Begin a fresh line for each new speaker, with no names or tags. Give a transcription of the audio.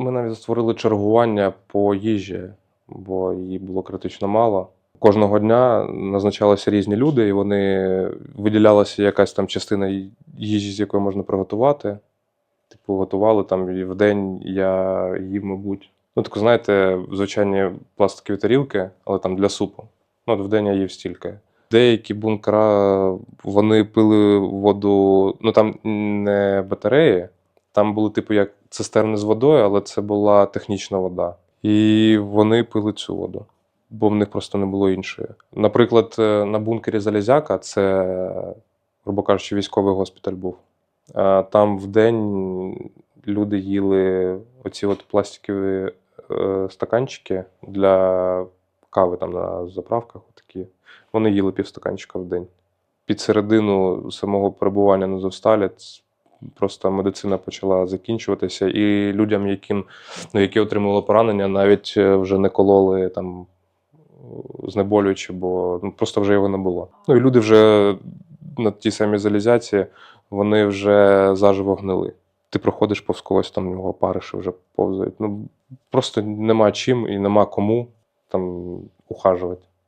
Ми навіть створили чергування по їжі, бо її було критично мало. Кожного дня назначалися різні люди, і вони виділялася якась там частина їжі, з якої можна приготувати. Типу, готували там і в день я їв, мабуть. Ну, таку, знаєте, звичайні пластикові тарілки, але там для супу. Ну, от в день я їв стільки. Деякі бункера вони пили воду, ну там не батареї, там були, типу, як цистерни з водою, але це була технічна вода. І вони пили цю воду, бо в них просто не було іншої. Наприклад, е, на бункері Залізяка це, грубо кажучи, військовий госпіталь був. Е, Там в день люди їли оці от пластикові е, стаканчики для кави там на заправках. Такі. Вони їли півстаканчика в день. Під середину самого перебування на Зовсталі просто медицина почала закінчуватися, і людям, яким, ну, які отримали поранення, навіть е, вже не кололи там знеболюючи, бо ну, просто вже його не було. Ну і люди вже на тій самій залізяці, вони вже заживо гнили. Ти проходиш повз когось, там в нього париші вже повзають. Ну просто нема чим і нема кому там ухажувати.